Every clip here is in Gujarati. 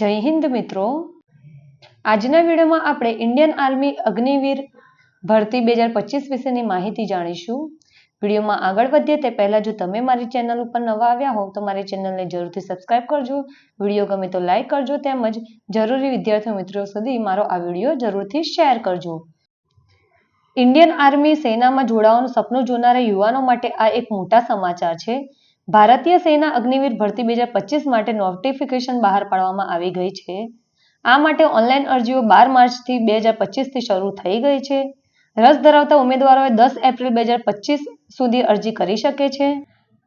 જય હિન્દ મિત્રો. આજના વિડીયોમાં આપણે ઇન્ડિયન આર્મી અગ્નિવીર ભરતી બે હજાર પચીસ વિશેની માહિતી જાણીશું. વિડીયોમાં આગળ વધીએ તે પહેલાં જો તમે મારી ચેનલ ઉપર નવા આવ્યા હો તો મારી ચેનલને જરૂરથી સબસ્ક્રાઇબ કરજો. વીડિયો ગમે તો લાઇક કરજો તેમજ જરૂરી વિદ્યાર્થી મિત્રો સુધી મારો આ વીડિયો જરૂરથી શેર કરજો. ઇન્ડિયન આર્મી સેનામાં જોડાવાનું સપનું જોનારા યુવાનો માટે આ એક મોટા સમાચાર છે. ભારતીય સેના અગ્નિવીર ભરતી બે હજાર પચીસ માટે નોટિફિકેશન બહાર પાડવામાં આવી ગઈ છે. આ માટે ઓનલાઈન અરજીઓ બાર માર્ચથી બે હજાર પચીસથી શરૂ થઈ ગઈ છે. રસ ધરાવતા ઉમેદવારોએ દસ એપ્રિલ બે હજાર પચીસ સુધી અરજી કરી શકે છે.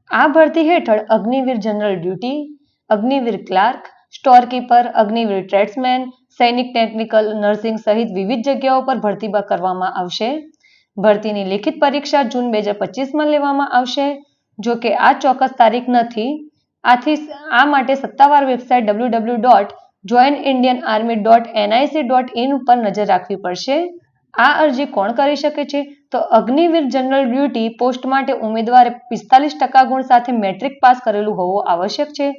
આ ભરતી હેઠળ Agniveer general duty, Agniveer clerk storekeeper Agniveer tradesman સૈનિક ટેકનિકલ નર્સિંગ સહિત વિવિધ જગ્યાઓ પર ભરતી કરવામાં આવશે. ભરતીની લિખિત પરીક્ષા જૂન બે હજાર પચીસમાં લેવામાં આવશે. જો કે આ ચોક્કસ તારીખ નથી, આથી આ માટે સત્તાવાર website W W dot join Indian army dot NIC dot in ઉપર નજર રાખવી પડશે. આ અરજી કોણ કરી શકે છે? તો અગ્નિવીર જનરલ ડ્યુટી પોસ્ટ માટે ઉમેદવારે પિસ્તાલીસ ટકા ગુણ સાથે મેટ્રિક પાસ કરેલું હોવું આવશ્યક છે.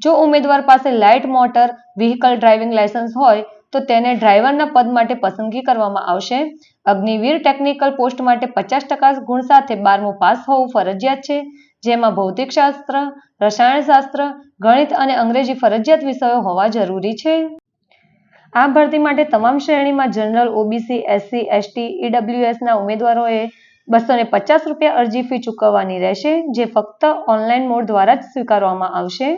જો ઉમેદવાર પાસે light motor, vehicle driving licence હોય, તો તેને ડ્રાઈવરના પદ માટે પસંદગી કરવામાં આવશે. અગ્નિવીર ટેકનિકલ પોસ્ટ માટે પચાસ ટકા ગુણ સાથે બારમું પાસ હોવું ફરજિયાત છે. જેમાં ભૌતિકશાસ્ત્ર, રસાયણશાસ્ત્ર, ગણિત અને અંગ્રેજી ફરજિયાત વિષયો હોવા જરૂરી છે. આ ભરતી માટે તમામ શ્રેણીમાં જનરલ, ઓબીસી, એસસી, એસટી ઈડબ્લ્યુએસના ઉમેદવારોએ બસો ને પચાસ રૂપિયા અરજી ફી ચૂકવવાની રહેશે, જે ફક્ત ઓનલાઈન મોડ દ્વારા જ સ્વીકારવામાં આવશે.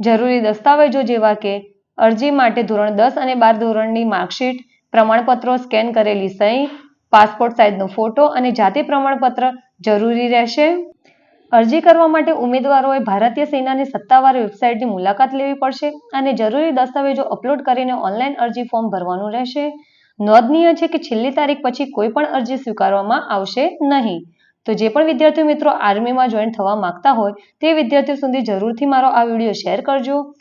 જરૂરી દસ્તાવેજો જેવા કે અરજી માટે ધોરણ દસ અને બાર ધોરણની માર્કશીટ, પ્રમાણપત્રો સ્કેન કરેલી સહી, પાસપોર્ટ સાઇઝનો ફોટો અને જાતિ પ્રમાણપત્ર જરૂરી રહેશે. અરજી કરવા માટે ઉમેદવારોએ ભારતીય સેનાની સત્તાવાર વેબસાઇટની મુલાકાત લેવી પડશે અને જરૂરી દસ્તાવેજો અપલોડ કરીને ઓનલાઈન અરજી ફોર્મ ભરવાનું રહેશે. નોંધનીય છે કે છેલ્લી તારીખ પછી કોઈ પણ અરજી સ્વીકારવામાં આવશે નહીં. તો જે પણ વિદ્યાર્થી મિત્રો આર્મીમાં જોઈન થવા માંગતા હોય તે વિદ્યાર્થીઓ સુધી જરૂરથી મારો આ વીડિયો શેર કરજો.